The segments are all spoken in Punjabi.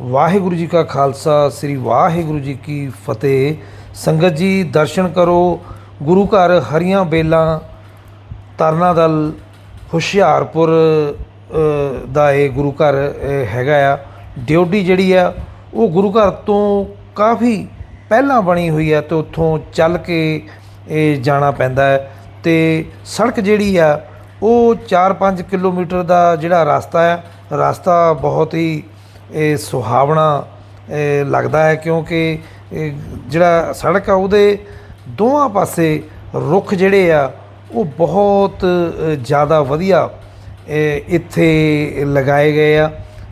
ਵਾਹਿਗੁਰੂ ਜੀ ਕਾ ਖਾਲਸਾ, ਸ੍ਰੀ ਵਾਹਿਗੁਰੂ ਜੀ ਕੀ ਫਤਿਹ। ਸੰਗਤ ਜੀ, ਦਰਸ਼ਨ ਕਰੋ। ਗੁਰੂ ਘਰ ਹਰੀਆਂ ਬੇਲਾਂ, ਤਰਨਾ ਦਲ, ਹੁਸ਼ਿਆਰਪੁਰ ਦਾ ਇਹ ਗੁਰੂ ਘਰ ਹੈਗਾ ਆ। ਡਿਊਟੀ ਜਿਹੜੀ ਆ, ਉਹ ਗੁਰੂ ਘਰ ਤੋਂ ਕਾਫੀ ਪਹਿਲਾਂ ਬਣੀ ਹੋਈ ਆ ਤੇ ਉੱਥੋਂ ਚੱਲ ਕੇ ਇਹ ਜਾਣਾ ਪੈਂਦਾ ਹੈ। ਤੇ ਸੜਕ ਜਿਹੜੀ ਆ, ਉਹ 4-5 ਕਿਲੋਮੀਟਰ ਦਾ ਜਿਹੜਾ ਰਸਤਾ ਹੈ ਰਸਤਾ ਬਹੁਤ ਹੀ ਇਹ ਸੁਹਾਵਣਾ ਲੱਗਦਾ ਹੈ ਕਿਉਂਕਿ ਜਿਹੜਾ ਸੜਕ ਆ ਉਹਦੇ ਦੋਵਾਂ ਪਾਸੇ ਰੁੱਖ ਜਿਹੜੇ ਆ, ਉਹ ਬਹੁਤ ਜ਼ਿਆਦਾ ਵਧੀਆ ਇੱਥੇ ਲਗਾਏ ਗਏ ਆ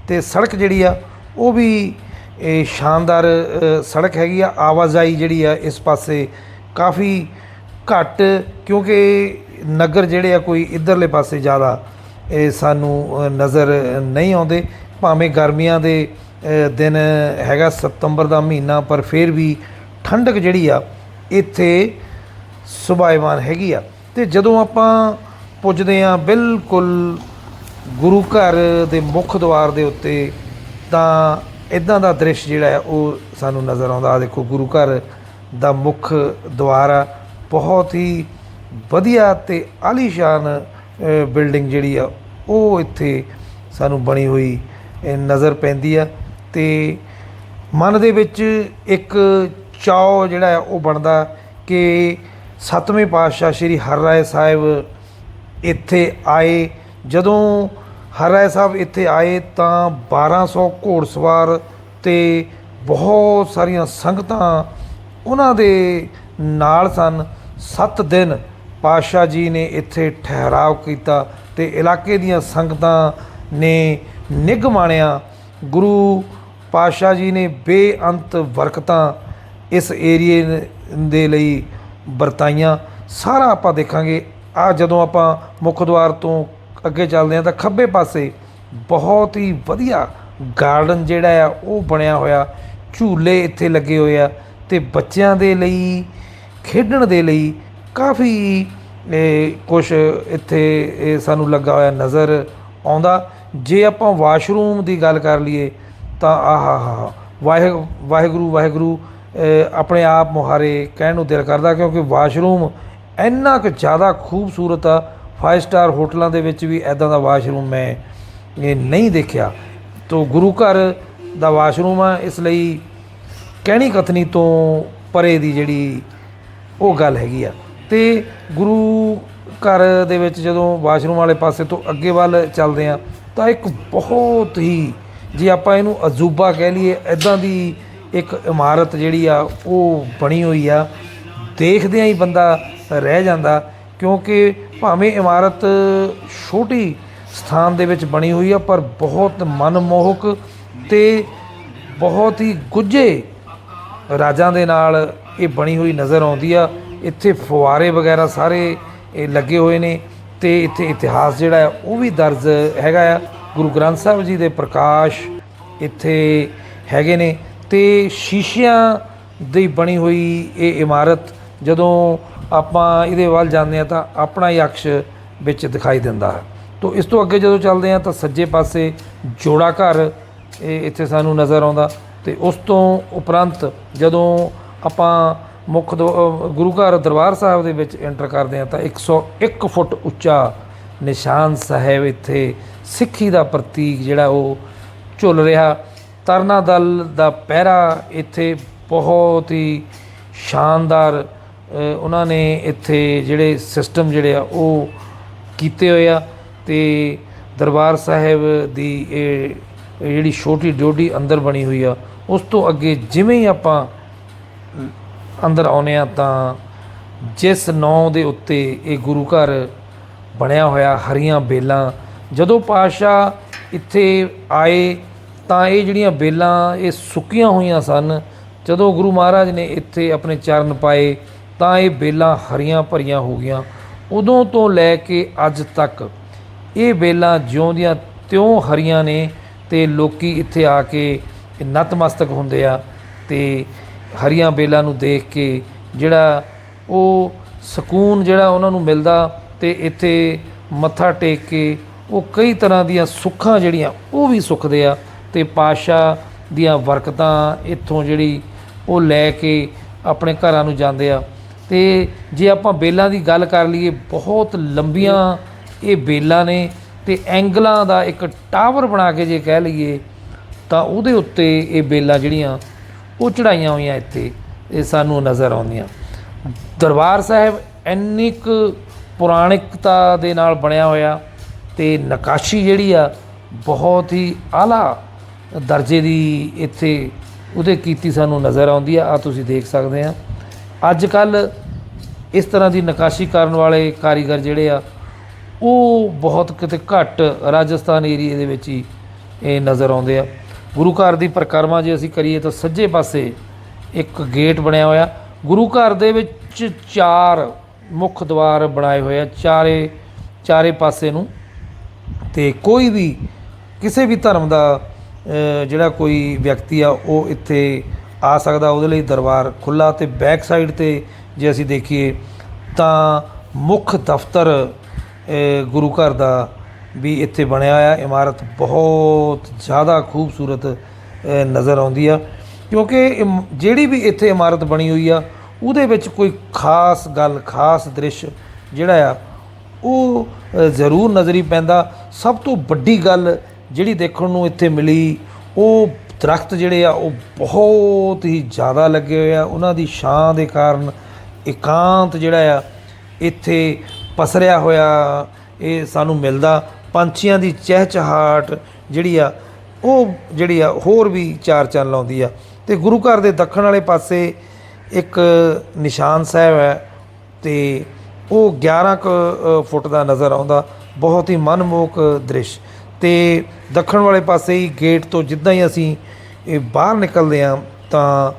ਤੇ ਸੜਕ ਜਿਹੜੀ ਆ, ਉਹ ਵੀ, ਇਹ ਸ਼ਾਨਦਾਰ ਸੜਕ ਹੈਗੀ ਆ। ਆਵਾਜਾਈ ਜਿਹੜੀ ਆ, ਇਸ ਪਾਸੇ ਕਾਫੀ ਘੱਟ ਕਿਉਂਕਿ ਨਗਰ ਜਿਹੜੇ ਆ, ਕੋਈ ਇਧਰਲੇ ਪਾਸੇ ਜ਼ਿਆਦਾ, ਇਹ ਸਾਨੂੰ ਨਜ਼ਰ ਨਹੀਂ ਆਉਂਦੇ। ਭਾਵੇਂ ਗਰਮੀਆਂ ਦੇ ਦਿਨ ਹੈਗਾ ਸਤੰਬਰ ਦਾ ਮਹੀਨਾ, ਪਰ ਫਿਰ ਵੀ ਠੰਡਕ ਜਿਹੜੀ ਆ, ਇੱਥੇ ਸੁਭਾਇਮਾਨ ਹੈਗੀ ਆ। ਤੇ ਜਦੋਂ ਆਪਾਂ ਪੁੱਜਦੇ ਆ ਬਿਲਕੁਲ ਗੁਰੂ ਘਰ ਦੇ ਮੁੱਖ ਦੁਆਰ ਦੇ ਉੱਤੇ, ਤਾਂ ਇਦਾਂ ਦਾ ਦ੍ਰਿਸ਼ ਜਿਹੜਾ ਹੈ ਉਹ ਸਾਨੂੰ ਨਜ਼ਰ ਆਉਂਦਾ। ਆ ਦੇਖੋ, ਗੁਰੂ ਘਰ ਦਾ ਮੁੱਖ ਦੁਆਰ ਆ। ਬਹੁਤ ਹੀ ਵਧੀਆ ਤੇ ਆਲੀਸ਼ਾਨ ਬਿਲਡਿੰਗ ਜਿਹੜੀ ਆ, ਉਹ ਇੱਥੇ ਸਾਨੂੰ ਬਣੀ ਹੋਈ ਨਜ਼ਰ ਪੈਂਦੀ ਆ ਤੇ ਮਨ ਦੇ ਵਿੱਚ ਇੱਕ ਚਾਅ ਜਿਹੜਾ ਹੈ ਉਹ ਬਣਦਾ ਕਿ ਸਤਵੇਂ ਪਾਤਸ਼ਾਹ ਸ੍ਰੀ ਹਰਰਾਏ ਸਾਹਿਬ ਇੱਥੇ ਆਏ। ਜਦੋਂ ਹਰਰਾਏ ਸਾਹਿਬ ਇੱਥੇ ਆਏ ਤਾਂ 1200 ਘੋੜਸਵਾਰ ਤੇ ਬਹੁਤ ਸਾਰੀਆਂ ਸੰਗਤਾਂ ਉਹਨਾਂ ਦੇ ਨਾਲ ਸਨ। 7 ਦਿਨ ਪਾਤਸ਼ਾਹ ਜੀ ਨੇ ਇੱਥੇ ਠਹਿਰਾਵ ਕੀਤਾ ਤੇ ਇਲਾਕੇ ਦੀਆਂ ਸੰਗਤਾਂ ਨੇ ਨਿੱਘ ਮਾਣਿਆ, ਗੁਰੂ ਪਾਤਸ਼ਾਹ ਜੀ ਨੇ ਬੇਅੰਤ ਬਰਕਤਾਂ ਇਸ ਏਰੀਏ ਦੇ ਲਈ ਵਰਤਾਈਆਂ। ਸਾਰਾ ਆਪਾਂ ਦੇਖਾਂਗੇ। ਆ ਜਦੋਂ ਆਪਾਂ ਮੁੱਖ ਦੁਆਰ ਤੋਂ ਅੱਗੇ ਚੱਲਦੇ ਹਾਂ ਤਾਂ ਖੱਬੇ ਪਾਸੇ ਬਹੁਤ ਹੀ ਵਧੀਆ ਗਾਰਡਨ ਜਿਹੜਾ ਆ, ਉਹ ਬਣਿਆ ਹੋਇਆ। ਝੂਲੇ ਇੱਥੇ ਲੱਗੇ ਹੋਏ ਆ ਤੇ ਬੱਚਿਆਂ ਦੇ ਲਈ, ਖੇਡਣ ਦੇ ਲਈ ਕਾਫੀ ਕੁਝ ਇੱਥੇ ਸਾਨੂੰ ਲੱਗਾ ਹੋਇਆ ਨਜ਼ਰ। ਆਉਂਦਾ। ਜੇ ਆਪਾਂ ਵਾਸ਼ਰੂਮ ਦੀ ਗੱਲ ਕਰ ਲਈਏ ਤਾਂ ਆਹਾ ਵਾਹਿ ਵਾਹਿਗੁਰੂ ਵਾਹਿਗੁਰੂ ਆਪਣੇ ਆਪ ਮੁਹਾਰੇ ਕਹਿਣ ਨੂੰ ਦਿਲ ਕਰਦਾ ਕਿਉਂਕਿ ਵਾਸ਼ਰੂਮ ਇੰਨਾ ਕੁ ਜ਼ਿਆਦਾ ਖੂਬਸੂਰਤ ਆ। 5 ਸਟਾਰ ਹੋਟਲਾਂ ਦੇ ਵਿੱਚ ਵੀ ਐਦਾਂ ਦਾ ਵਾਸ਼ਰੂਮ ਮੈਂ ਇਹ ਨਹੀਂ ਦੇਖਿਆ। ਤੋ ਗੁਰੂ ਘਰ ਦਾ ਵਾਸ਼ਰੂਮ ਆ, ਇਸ ਲਈ ਕਹਿਣੀ ਕਥਨੀ ਤੋਂ ਪਰੇ ਦੀ ਜਿਹੜੀ ਉਹ ਗੱਲ ਹੈਗੀ ਆ। ਤੇ ਗੁਰੂ ਘਰ ਦੇ ਵਿੱਚ ਜਦੋਂ ਵਾਸ਼ਰੂਮ ਵਾਲੇ ਪਾਸੇ ਤੋਂ ਅੱਗੇ ਵੱਲ ਚੱਲਦੇ ਆ ਤਾਂ ਇੱਕ ਬਹੁਤ ਹੀ, ਜੇ ਆਪਾਂ ਇਹਨੂੰ ਅਜੂਬਾ ਕਹਿ ਲਈਏ ਇਦਾਂ ਦੀ ਇੱਕ ਇਮਾਰਤ ਜਿਹੜੀ ਆ, ਉਹ ਬਣੀ ਹੋਈ ਆ। ਦੇਖਦਿਆਂ ਹੀ ਬੰਦਾ ਰਹਿ ਜਾਂਦਾ, ਕਿਉਂਕਿ ਭਾਵੇਂ ਇਮਾਰਤ ਛੋਟੀ ਸਥਾਨ ਦੇ ਵਿੱਚ ਬਣੀ ਹੋਈ ਆ, ਪਰ ਬਹੁਤ ਮਨਮੋਹਕ ਤੇ ਬਹੁਤ ਹੀ ਗੁੱਝੇ ਰਾਜਾਂ ਦੇ ਨਾਲ ਇਹ ਬਣੀ ਹੋਈ ਨਜ਼ਰ ਆਉਂਦੀ ਆ। ਇੱਥੇ ਫੁਆਰੇ ਵਗੈਰਾ ਸਾਰੇ ਇਹ ਲੱਗੇ ਹੋਏ ਨੇ ਤੇ ਇੱਥੇ ਇਤਿਹਾਸ ਜਿਹੜਾ ਹੈ ਉਹ ਵੀ ਦਰਜ ਹੈਗਾ ਆ। ਗੁਰੂ ਗ੍ਰੰਥ ਸਾਹਿਬ ਜੀ ਦੇ ਪ੍ਰਕਾਸ਼ ਇੱਥੇ ਹੈਗੇ ਨੇ ਤੇ ਸ਼ੀਸ਼ਿਆਂ ਦੀ ਬਣੀ ਹੋਈ ਇਹ ਇਮਾਰਤ ਜਦੋਂ ਆਪਾਂ ਇਹਦੇ ਵੱਲ ਜਾਂਦੇ ਆ ਤਾਂ ਆਪਣਾ ਹੀ ਅਕਸ਼ ਵਿੱਚ ਦਿਖਾਈ ਦਿੰਦਾ ਹੈ। ਤੋਂ ਇਸ ਤੋਂ ਅੱਗੇ ਜਦੋਂ ਚੱਲਦੇ ਆ ਤਾਂ ਸੱਜੇ ਪਾਸੇ ਜੋੜਾ ਘਰ ਇਹ ਇੱਥੇ ਸਾਨੂੰ ਨਜ਼ਰ ਆਉਂਦਾ ਤੇ ਉਸ ਤੋਂ ਉਪਰੰਤ ਜਦੋਂ ਆਪਾਂ ਮੁੱਖ ਦੋ- ਗੁਰੂ ਘਰ ਦਰਬਾਰ ਸਾਹਿਬ ਦੇ ਵਿੱਚ ਐਂਟਰ ਕਰਦੇ ਆ ਤਾਂ 101 ਫੁੱਟ ਉੱਚਾ ਨਿਸ਼ਾਨ ਸਾਹਿਬ ਇੱਥੇ ਸਿੱਖੀ ਦਾ ਪ੍ਰਤੀਕ ਜਿਹੜਾ ਉਹ ਝੁੱਲ ਰਿਹਾ। ਤਰਨਾ ਦਲ ਦਾ ਪਹਿਰਾ ਇੱਥੇ ਬਹੁਤ ਹੀ ਸ਼ਾਨਦਾਰ ਉਹਨਾਂ ਨੇ ਇੱਥੇ ਜਿਹੜੇ ਸਿਸਟਮ ਜਿਹੜੇ ਆ ਉਹ ਕੀਤੇ ਹੋਏ ਆ ਤੇ ਦਰਬਾਰ ਸਾਹਿਬ ਦੀ ਇਹ ਜਿਹੜੀ ਛੋਟੀ ਡਿਊਟੀ ਅੰਦਰ ਬਣੀ ਹੋਈ ਆ, ਉਸ ਤੋਂ ਅੱਗੇ ਜਿਵੇਂ ਹੀ ਆਪਾਂ ਅੰਦਰ ਆਉਨੇ ਆ ਤਾਂ ਜਿਸ ਨੌ ਦੇ ਉੱਤੇ ਇਹ ਗੁਰੂ ਘਰ ਬਣਿਆ ਹੋਇਆ ਹਰੀਆਂ ਬੇਲਾਂ, ਜਦੋਂ ਪਾਤਸ਼ਾਹ ਇੱਥੇ ਆਏ ਤਾਂ ਇਹ ਜਿਹੜੀਆਂ ਬੇਲਾਂ ਇਹ ਸੁੱਕੀਆਂ ਹੋਈਆਂ ਸਨ, ਜਦੋਂ ਗੁਰੂ ਮਹਾਰਾਜ ਨੇ ਇੱਥੇ ਆਪਣੇ ਚਰਨ ਪਾਏ ਤਾਂ ਇਹ ਬੇਲਾਂ ਹਰੀਆਂ ਭਰੀਆਂ ਹੋ ਗਈਆਂ। ਉਦੋਂ ਤੋਂ ਲੈ ਕੇ ਅੱਜ ਤੱਕ ਇਹ ਬੇਲਾਂ ਜਿਉਂਦੀਆਂ ਤਿਉਂ ਹਰੀਆਂ ਨੇ ਤੇ ਲੋਕੀ ਇੱਥੇ ਆ ਕੇ ਨਤਮਸਤਕ ਹੁੰਦੇ ਆ ਤੇ ਹਰੀਆਂ ਬੇਲਾਂ ਨੂੰ ਦੇਖ ਕੇ ਜਿਹੜਾ ਉਹ ਸਕੂਨ ਜਿਹੜਾ ਉਹਨਾਂ ਨੂੰ ਮਿਲਦਾ ਤੇ ਇੱਥੇ ਮੱਥਾ ਟੇਕ ਕੇ ਉਹ ਕਈ ਤਰ੍ਹਾਂ ਦੀਆਂ ਸੁੱਖਾਂ ਜਿਹੜੀਆਂ ਉਹ ਵੀ ਸੁੱਖਦੇ ਆ ਤੇ ਪਾਤਸ਼ਾਹ ਦੀਆਂ ਬਰਕਤਾਂ ਇੱਥੋਂ ਜਿਹੜੀ ਉਹ ਲੈ ਕੇ ਆਪਣੇ ਘਰਾਂ ਨੂੰ ਜਾਂਦੇ ਆ। ਤੇ ਜੇ ਆਪਾਂ ਬੇਲਾਂ ਦੀ ਗੱਲ ਕਰ ਲਈਏ, ਬਹੁਤ ਲੰਬੀਆਂ ਇਹ ਬੇਲਾਂ ਨੇ ਤੇ ਐਂਗਲਾਂ ਦਾ ਇੱਕ ਟਾਵਰ ਬਣਾ ਕੇ ਜੇ ਕਹਿ ਲਈਏ, ਤਾਂ ਉਹਦੇ ਉੱਤੇ ਇਹ ਬੇਲਾਂ ਜਿਹੜੀਆਂ ਉਹ ਚੜਾਈਆਂ ਹੋਈਆਂ ਇੱਥੇ, ਇਹ ਸਾਨੂੰ ਨਜ਼ਰ ਆਉਂਦੀਆਂ। ਦਰਬਾਰ ਸਾਹਿਬ ਇੰਨੀ ਕੁ ਪੁਰਾਣਿਕਤਾ ਦੇ ਨਾਲ ਬਣਿਆ ਹੋਇਆ ਤੇ ਨਕਾਸ਼ੀ ਜਿਹੜੀ ਆ, ਬਹੁਤ ਹੀ ਆਲਾ ਦਰਜੇ ਦੀ ਇੱਥੇ ਉਹਦੇ ਕੀਤੀ ਸਾਨੂੰ ਨਜ਼ਰ ਆਉਂਦੀ ਆ। ਆ ਤੁਸੀਂ ਦੇਖ ਸਕਦੇ ਆ। ਅੱਜ ਕੱਲ ਇਸ ਤਰ੍ਹਾਂ ਦੀ ਨਕਾਸ਼ੀ ਕਰਨ ਵਾਲੇ ਕਾਰੀਗਰ ਜਿਹੜੇ ਆ, ਉਹ ਬਹੁਤ ਕਿਤੇ ਘੱਟ ਰਾਜਸਥਾਨ ਏਰੀਏ ਦੇ ਵਿੱਚ ਹੀ ਇਹ ਨਜ਼ਰ ਆਉਂਦੇ ਆ। ਗੁਰੂ ਘਰ ਦੀ ਪਰਿਕਰਮਾ ਜੇ ਅਸੀਂ ਕਰੀਏ ਤਾਂ ਸੱਜੇ ਪਾਸੇ ਇੱਕ ਗੇਟ ਬਣਿਆ ਹੋਇਆ। ਗੁਰੂ ਘਰ ਦੇ ਵਿੱਚ ਚਾਰ ਮੁੱਖ ਦਵਾਰ ਬਣਾਏ ਹੋਏ ਆ, ਚਾਰੇ ਚਾਰੇ ਪਾਸੇ ਨੂੰ। ਤੇ ਕੋਈ ਵੀ, ਕਿਸੇ ਵੀ ਧਰਮ ਦਾ ਜਿਹੜਾ ਕੋਈ ਵਿਅਕਤੀ ਆ, ਉਹ ਇੱਥੇ ਆ ਸਕਦਾ, ਉਹਦੇ ਲਈ ਦਰਬਾਰ ਖੁੱਲਾ ਤੇ ਬੈਕ ਸਾਈਡ ਤੇ ਜੇ ਅਸੀਂ ਦੇਖੀਏ ਤਾਂ ਮੁੱਖ ਦਫ਼ਤਰ ਗੁਰੂ ਘਰ ਦਾ ਵੀ ਇੱਥੇ ਬਣਿਆ ਹੋਇਆ ਇਮਾਰਤ ਬਹੁਤ ਜ਼ਿਆਦਾ ਖੂਬਸੂਰਤ ਨਜ਼ਰ ਆਉਂਦੀ ਆ। ਕਿਉਂਕਿ ਇਮ- ਜਿਹੜੀ ਵੀ ਇੱਥੇ ਇਮਾਰਤ ਬਣੀ ਹੋਈ ਆ ਉਹਦੇ ਵਿੱਚ ਕੋਈ ਖਾਸ ਗੱਲ ਖਾਸ ਦ੍ਰਿਸ਼ ਜਿਹੜਾ ਆ ਉਹ ਅ, ਜ਼ਰੂਰ ਨਜ਼ਰੀ ਪੈਂਦਾ। ਸਭ ਤੋਂ ਵੱਡੀ ਗੱਲ ਜਿਹੜੀ ਦੇਖਣ ਨੂੰ ਇੱਥੇ ਮਿਲੀ ਉਹ ਦਰਖਤ ਜਿਹੜੇ ਆ ਉਹ ਬਹੁਤ ਹੀ ਜ਼ਿਆਦਾ ਲੱਗੇ ਹੋਏ ਆ। ਉਹਨਾਂ ਦੀ ਛਾਂ ਦੇ ਕਾਰਨ ਇਕਾਂਤ ਜਿਹੜਾ ਆ ਇੱਥੇ ਪਸਰਿਆ ਹੋਇਆ ਇਹ ਸਾਨੂੰ ਮਿਲਦਾ। ਪੰਛੀਆਂ ਦੀ ਚਹਿਚਹਾਟ ਜਿਹੜੀ ਆ, ਉਹ ਜਿਹੜੀ ਆ, ਹੋਰ ਵੀ ਚਾਰ ਚੰਨ ਲਾਉਂਦੀ ਆ। ਤੇ ਗੁਰੂ ਘਰ ਦੇ ਦੱਖਣ ਵਾਲੇ ਪਾਸੇ ਇੱਕ ਨਿਸ਼ਾਨ ਸਾਹਿਬ ਹੈ ਤੇ ਉਹ 11 ਕੁ ਫੁੱਟ ਦਾ ਨਜ਼ਰ ਆਉਂਦਾ। ਬਹੁਤ ਹੀ ਮਨਮੋਹਕ ਦ੍ਰਿਸ਼। ਤੇ ਦੱਖਣ ਵਾਲੇ ਪਾਸੇ ਹੀ ਗੇਟ ਤੋਂ ਜਿੱਦਾਂ ਹੀ ਅਸੀਂ ਇਹ ਬਾਹਰ ਨਿਕਲਦੇ ਹਾਂ ਤਾਂ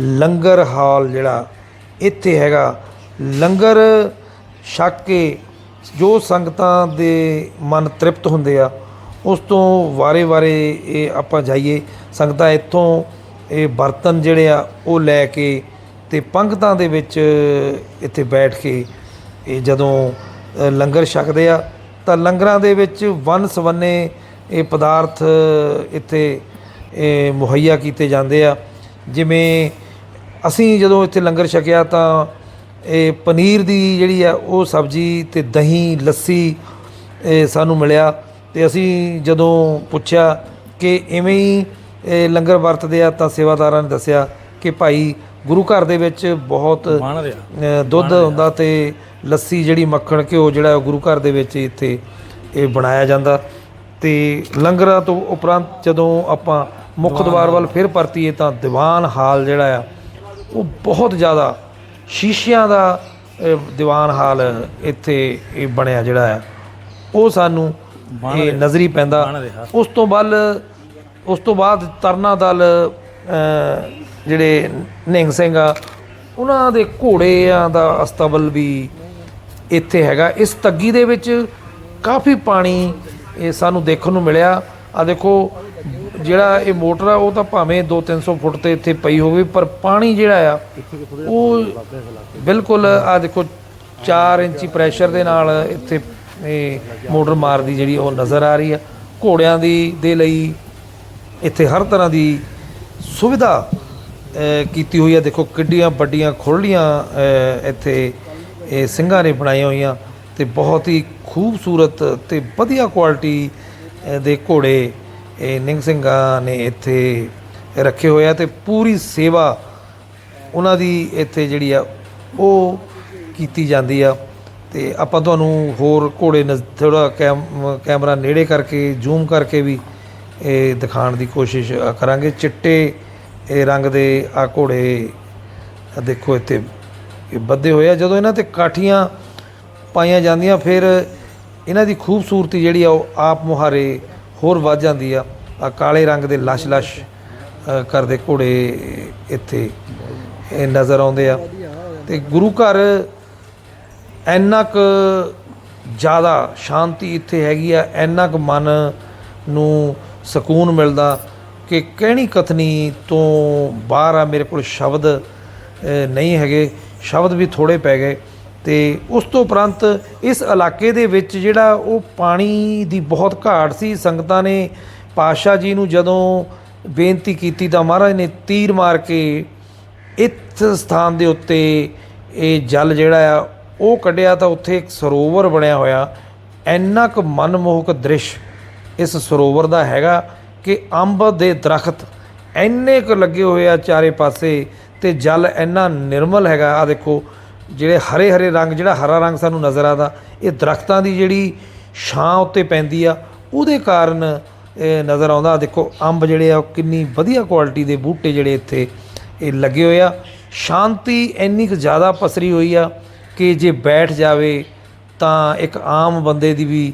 ਲੰਗਰ ਹਾਲ ਜਿਹੜਾ, ਇੱਥੇ ਹੈਗਾ। ਲੰਗਰ ਛੱਕ ਕੇ ਜੋ ਸੰਗਤਾਂ ਦੇ ਮਨ ਤ੍ਰਿਪਤ ਹੁੰਦੇ ਆ, ਉਸ ਤੋਂ ਵਾਰੇ-ਵਾਰੇ ਇਹ ਆਪਾਂ ਜਾਈਏ। ਸੰਗਤਾਂ ਇੱਥੋਂ ਇਹ ਬਰਤਨ ਜਿਹੜੇ ਆ, ਉਹ ਲੈ ਕੇ ਤੇ ਪੰਗਤਾਂ ਦੇ ਵਿੱਚ ਇੱਥੇ ਬੈਠ ਕੇ ਇਹ ਜਦੋਂ ਲੰਗਰ ਛਕਦੇ ਆ, ਤਾਂ ਲੰਗਰਾਂ ਦੇ ਵਿੱਚ ਵੰਨ ਸਵੰਨੇ ਇਹ ਪਦਾਰਥ ਇੱਥੇ ਮੁਹੱਈਆ ਕੀਤੇ ਜਾਂਦੇ ਆ। ਜਿਵੇਂ ਅਸੀਂ ਜਦੋਂ ਇੱਥੇ ਲੰਗਰ ਛਕਿਆ ਤਾਂ ਇਹ ਪਨੀਰ ਦੀ ਜਿਹੜੀ ਆ ਉਹ ਸਬਜ਼ੀ ਤੇ ਦਹੀਂ ਲੱਸੀ ਇਹ ਸਾਨੂੰ ਮਿਲਿਆ। ਤੇ ਅਸੀਂ ਜਦੋਂ ਪੁੱਛਿਆ ਕਿ ਇਵੇਂ ਹੀ ਇਹ ਲੰਗਰ ਵਰਤਦੇ ਆ ਤਾਂ ਸੇਵਾਦਾਰਾਂ ਨੇ ਦੱਸਿਆ ਕਿ ਭਾਈ ਗੁਰੂ ਘਰ ਦੇ ਵਿੱਚ ਬਹੁਤ ਦੁੱਧ ਹੁੰਦਾ ਤੇ ਲੱਸੀ ਜਿਹੜੀ ਮੱਖਣ ਘਿਓ ਜਿਹੜਾ ਉਹ ਗੁਰੂ ਘਰ ਦੇ ਵਿੱਚ ਇੱਥੇ ਇਹ ਬਣਾਇਆ ਜਾਂਦਾ। ਤੇ ਲੰਗਰਾਂ ਤੋਂ ਉਪਰੰਤ ਜਦੋਂ ਆਪਾਂ ਮੁੱਖ ਦਵਾਰ ਵੱਲ ਫਿਰ ਪਰਤੀਏ ਤਾਂ ਦੀਵਾਨ ਹਾਲ ਜਿਹੜਾ ਆ ਉਹ ਬਹੁਤ ਜ਼ਿਆਦਾ ਸ਼ੀਸ਼ਿਆਂ ਦਾ ਦੀਵਾਨ ਹਾਲ ਇੱਥੇ ਇਹ ਬਣਿਆ ਜਿਹੜਾ ਆ ਉਹ ਸਾਨੂੰ ਇਹ ਨਜ਼ਰੀ ਪੈਂਦਾ। ਉਸ ਤੋਂ ਬਾਅਦ ਉਸ ਤੋਂ ਬਾਅਦ ਤਰਨਾ ਦਲ ਜਿਹੜੇ ਨਿਹੰਗ ਸਿੰਘ ਆ ਉਹਨਾਂ ਦੇ ਘੋੜਿਆਂ ਦਾ ਅਸਤਬਲ ਵੀ ਇੱਥੇ ਹੈਗਾ। ਇਸ ਤੱਗੀ ਦੇ ਵਿੱਚ ਕਾਫੀ ਪਾਣੀ ਇਹ ਸਾਨੂੰ ਦੇਖਣ ਨੂੰ ਮਿਲਿਆ। ਆ ਦੇਖੋ ਜਿਹੜਾ ਇਹ ਮੋਟਰ ਆ, ਉਹ ਤਾਂ ਭਾਵੇਂ 2-300 ਫੁੱਟ ਤੇ ਇੱਥੇ ਪਈ ਹੋਵੇ, ਪਰ ਪਾਣੀ ਜਿਹੜਾ ਆ, ਉਹ ਬਿਲਕੁਲ ਆ ਦੇਖੋ 4 ਇੰਚੀ ਪ੍ਰੈਸ਼ਰ ਦੇ ਨਾਲ ਇੱਥੇ ਇਹ ਮੋਟਰ ਮਾਰਦੀ ਜਿਹੜੀ ਉਹ ਨਜ਼ਰ ਆ ਰਹੀ ਆ। ਘੋੜਿਆਂ ਦੀ, ਦੇ ਲਈ ਇੱਥੇ ਹਰ ਤਰ੍ਹਾਂ ਦੀ ਸੁਵਿਧਾ ਕੀਤੀ ਹੋਈ ਆ। ਦੇਖੋ, ਕਿੱਡੀਆਂ ਵੱਡੀਆਂ ਖੁਰਲੀਆਂ ਇੱਥੇ ਇਹ ਸਿੰਘਾਂ ਨੇ ਬਣਾਈਆਂ ਹੋਈਆਂ ਤੇ ਬਹੁਤ ਹੀ ਖੂਬਸੂਰਤ ਤੇ ਵਧੀਆ ਕੁਆਲਿਟੀ ਦੇ ਘੋੜੇ ਇਹ ਨਿੰਗ ਸਿੰਘਾਂ ਨੇ ਇੱਥੇ ਰੱਖੇ ਹੋਏ ਆ ਤੇ ਪੂਰੀ ਸੇਵਾ ਉਹਨਾਂ ਦੀ ਇੱਥੇ ਜਿਹੜੀ ਆ ਉਹ ਕੀਤੀ ਜਾਂਦੀ ਆ। ਤੇ ਆਪਾਂ ਤੁਹਾਨੂੰ ਹੋਰ ਘੋੜੇ ਥੋੜਾ ਕੈਮਰਾ ਨੇੜੇ ਕਰਕੇ, ਜ਼ੂਮ ਕਰਕੇ ਵੀ ਇਹ ਦਿਖਾਉਣ ਦੀ ਕੋਸ਼ਿਸ਼ ਕਰਾਂਗੇ। ਚਿੱਟੇ ਇਹ ਰੰਗ ਦੇ ਆ ਘੋੜੇ ਦੇਖੋ ਇੱਥੇ ਇਹ ਬੱਧੇ ਹੋਏ ਆ। ਜਦੋਂ ਇਹਨਾਂ ਤੇ ਕਾਠੀਆਂ ਪਾਈਆਂ ਜਾਂਦੀਆਂ, ਫਿਰ ਇਹਨਾਂ ਦੀ ਖੂਬਸੂਰਤੀ ਜਿਹੜੀ ਆ ਉਹ ਆਪ ਮੁਹਾਰੇ ਹੋਰ ਵੱਧ ਜਾਂਦੀ ਆ। ਆ ਕਾਲੇ ਰੰਗ ਦੇ ਲਸ਼-ਲਸ਼ ਅ, ਕਰਦੇ ਘੋੜੇ ਇੱਥੇ ਨਜ਼ਰ ਆਉਂਦੇ ਆ। ਤੇ ਗੁਰੂ ਘਰ ਇੰਨਾ ਕੁ ਜ਼ਿਆਦਾ ਸ਼ਾਂਤੀ ਇੱਥੇ ਹੈਗੀ ਆ ਇੰਨਾ ਕੁ ਮਨ ਨੂੰ ਸਕੂਨ ਮਿਲਦਾ ਕਿ ਕਹਿਣੀ ਕਥਨੀ ਤੋਂ ਬਾਹਰ ਆ ਮੇਰੇ ਕੋਲ ਸ਼ਬਦ ਨਹੀਂ ਹੈਗੇ। ਸ਼ਬਦ ਵੀ ਥੋੜੇ ਪੈ ਗਏ। ਤੇ ਉਸ ਤੋਂ ਉਪਰੰਤ ਇਸ ਇਲਾਕੇ ਦੇ ਵਿੱਚ ਜਿਹੜਾ ਉਹ ਪਾਣੀ ਦੀ ਬਹੁਤ ਘਾਟ ਸੀ, ਸੰਗਤਾਂ ਨੇ ਪਾਤਸ਼ਾਹ ਜੀ ਨੂੰ ਜਦੋਂ ਬੇਨਤੀ ਕੀਤੀ ਤਾਂ ਮਹਾਰਾਜ ਨੇ ਤੀਰ ਮਾਰ ਕੇ ਇਸ ਸਥਾਨ ਦੇ ਉੱਤੇ ਇਹ ਜਲ ਜਿਹੜਾ ਆ ਉਹ ਕੱਢਿਆ ਤਾਂ ਉੱਥੇ ਇੱਕ ਸਰੋਵਰ ਬਣਿਆ ਹੋਇਆ। ਇੰਨਾ ਕੁ ਮਨਮੋਹਕ ਦ੍ਰਿਸ਼ ਇਸ ਸਰੋਵਰ ਦਾ ਹੈਗਾ ਕਿ ਅੰਬ ਦੇ ਦਰਖਤ ਇੰਨੇ ਕੁ ਲੱਗੇ ਹੋਏ ਆ ਚਾਰੇ ਪਾਸੇ ਤੇ ਜਲ ਇੰਨਾ ਨਿਰਮਲ ਹੈਗਾ। ਆ ਦੇਖੋ ਜਿਹੜੇ ਹਰੇ ਹਰੇ ਰੰਗ, ਜਿਹੜਾ ਹਰਾ ਰੰਗ ਸਾਨੂੰ ਨਜ਼ਰ ਆਦਾ ਇਹ ਦਰਖਤਾਂ ਦੀ ਜਿਹੜੀ ਛਾਂ ਉੱਤੇ ਪੈਂਦੀ ਆ, ਉਹਦੇ ਕਾਰਨ ਨਜ਼ਰ ਆਉਂਦਾ। ਦੇਖੋ, ਅੰਬ ਜਿਹੜੇ ਆ, ਉਹ ਕਿੰਨੀ ਵਧੀਆ ਕੁਆਲਿਟੀ ਦੇ ਬੂਟੇ ਜਿਹੜੇ ਇੱਥੇ ਇਹ ਲੱਗੇ ਹੋਏ ਆ। ਸ਼ਾਂਤੀ ਇੰਨੀ ਕੁ ਜ਼ਿਆਦਾ ਪਸਰੀ ਹੋਈ ਆ ਕਿ ਜੇ ਬੈਠ ਜਾਵੇ ਤਾਂ ਇੱਕ ਆਮ ਬੰਦੇ ਦੀ ਵੀ